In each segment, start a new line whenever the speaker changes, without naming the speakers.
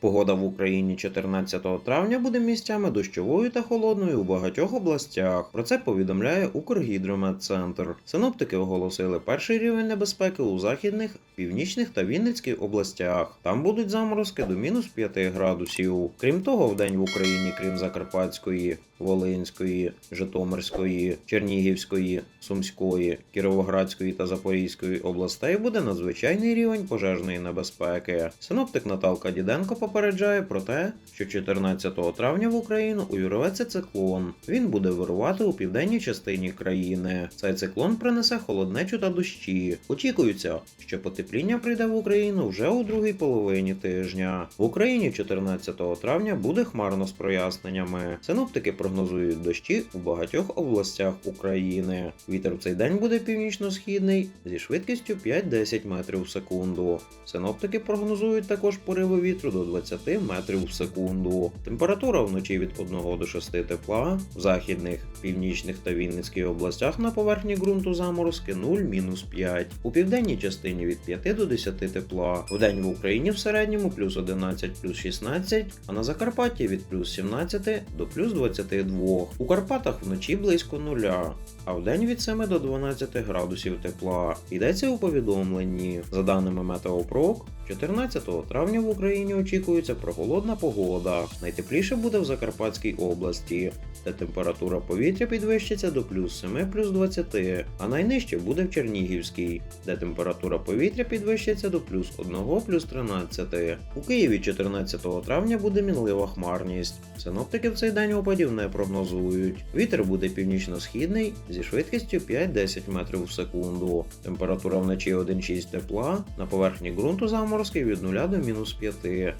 Погода в Україні 14 травня буде місцями дощовою та холодною у багатьох областях. Про це повідомляє Укргідрометцентр. Синоптики оголосили перший рівень небезпеки у західних, північних та Вінницьких областях. Там будуть заморозки до мінус 5 градусів. Крім того, вдень в Україні, крім Закарпатської, Волинської, Житомирської, Чернігівської, Сумської, Кіровоградської та Запорізької областей буде надзвичайний рівень пожежної небезпеки. Синоптик Наталка Діденко попереджає про те, що 14 травня в Україну увірветься циклон. Він буде вирувати у південній частині країни. Цей циклон принесе холоднечу та дощі. Очікується, що потепління прийде в Україну вже у другій половині тижня. В Україні 14 травня буде хмарно з проясненнями. Синоптики прогнозують дощі у багатьох областях України. Вітер в цей день буде північно-східний зі швидкістю 5-10 метрів в секунду. Синоптики прогнозують також пориви вітру до 20 метрів в секунду. Температура вночі від 1 до 6 тепла, в західних, північних та Вінницькій областях на поверхні ґрунту заморозки 0-5. У південній частині від 5 до 10 тепла. Вдень в Україні в середньому плюс 11 плюс 16, а на Закарпатті від плюс 17 до плюс 22. У Карпатах вночі близько нуля, а вдень від 7 до 12 градусів тепла. Йдеться у повідомленні. За даними Метеопрок, 14 травня в Україні очікується прохолодна погода. Найтепліше буде в Закарпатській області, де температура повітря підвищиться до плюс 7 плюс 20, а найнижче буде в Чернігівській, де температура повітря підвищиться до плюс 1 плюс 13. У Києві 14 травня буде мінлива хмарність. Синоптики в цей день опадів не прогнозують. Вітер буде північно-східний зі швидкістю 5-10 метрів в секунду. Температура вночі 1,6 тепла, на поверхні ґрунту заморозки від 0 до мінус 5.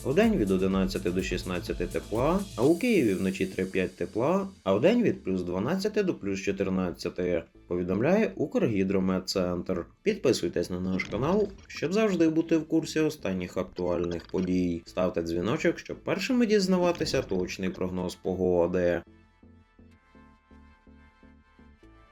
Вдень від 11 до 16 тепла, а у Києві вночі 3-5 тепла, а вдень від плюс 12 до плюс 14. Повідомляє Укргідрометцентр. Підписуйтесь на наш канал, щоб завжди бути в курсі останніх актуальних подій. Ставте дзвіночок, щоб першими дізнаватися точний прогноз погоди.